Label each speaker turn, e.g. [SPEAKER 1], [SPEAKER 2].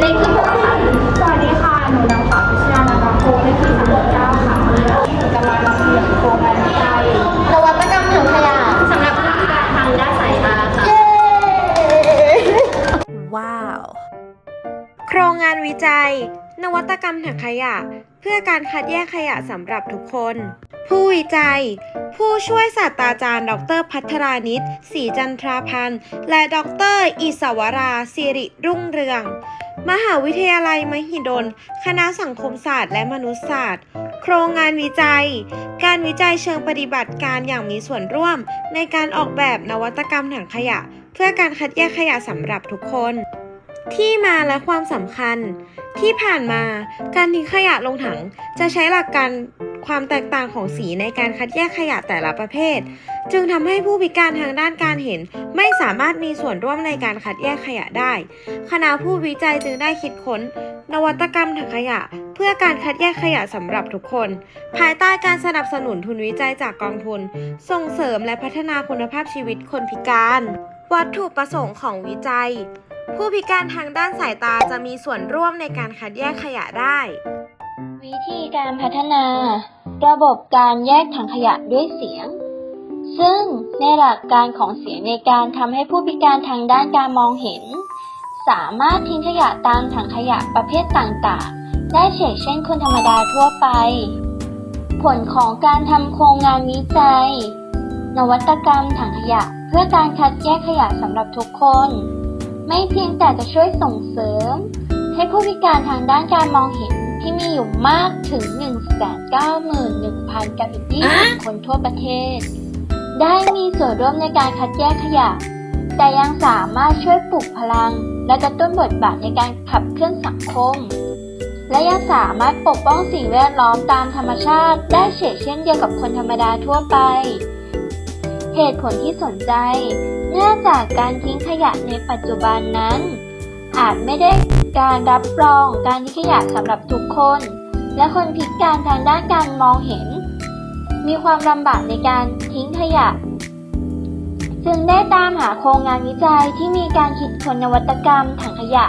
[SPEAKER 1] เลขที่หกค่ะสวัสดีค่ะ หนูนางสาวพิชญานานาโพเลขที่สามสิบเก้าค่ะที่หนูจะมานำเสนโครงการวิจัยนวัตกรรมถังขยะสำหรับผู้พิการทางด้านสายตาค่ะ
[SPEAKER 2] ว้าว
[SPEAKER 3] โครงงานวิจัย นวัตกรรมถังขยะ เพื่อการคัดแยกขยะสำหรับทุกคน ผู้วิจัย ผู้ช่วยศาสตราจารย์ ดร พัฒรานิตศรีจันทราพันธ์ และดร อิสวราสิริรุ่งเรือง มหาวิทยาลัยมหิดล คณะสังคมศาสตร์และมนุษยศาสตร์ โครงงานวิจัย การวิจัยเชิงปฏิบัติการอย่างมีส่วนร่วม ในการออกแบบนวัตกรรมถังขยะ เพื่อการคัดแยกขยะสำหรับทุกคน ที่มาและความสำคัญ ที่ผ่านมา การทิ้งขยะลงถังจะใช้หลักการ ความแตกต่างของสีในการคัดแยกขยะแต่ละประเภท จึงทำให้ผู้พิการทางด้านการเห็น ไม่สามารถมีส่วนร่วมในการคัดแยกขยะได้ คณะผู้วิจัยจึงได้คิดค้น นวัตกรรมถังขยะ เพื่อการคัดแยกขยะสำหรับทุกคน ภายใต้การสนับสนุนทุนวิจัยจากกองทุน ส่งเสริมและพัฒนาคุณภาพชีวิตคนพิการ วัตถุประสงค์ของวิจัย ผู้พิการทางด้านสายตาจะมีส่วนร่วมในการคัดแยกขยะได้
[SPEAKER 4] วิธีการพัฒนา ระบบการแยกถังขยะด้วยเสียง ซึ่งในหลักการของเสียงในการทำให้ผู้พิการทางด้านการมองเห็น สามารถทิ้งขยะตามถังขยะประเภทต่างๆ ได้เฉกเช่นคนธรรมดาทั่วไป ผลของการทำโครงงานวิจัย นวัตกรรมถังขยะเพื่อการคัดแยกขยะสำหรับทุกคน ไม่เพียงแต่จะช่วยส่งเสริม ให้ผู้พิการทางด้านการมองเห็น อยู่มากถึง 191,000 กับอีก 20 คนทั่วประเทศ ได้มีส่วนร่วมในการคัดแยกขยะ แต่ยังสามารถช่วยปลุกพลัง และกระตุ้นบทบาทในการขับเคลื่อนสังคม และยังสามารถปกป้องสิ่งแวดล้อมตามธรรมชาติ ได้เฉกเช่นเดียวกับคนธรรมดาทั่วไป เหตุผลที่สนใจเนื่องจากการทิ้งขยะในปัจจุบันนั้น อาจไม่ได้ การรับรองการทิ้งขยะสำหรับทุกคน และคนพิการทางด้านการมองเห็น มีความลำบากในการทิ้งขยะ จึงได้ตามหาโครงงานวิจัยที่มีการคิดค้นนวัตกรรมถังขยะ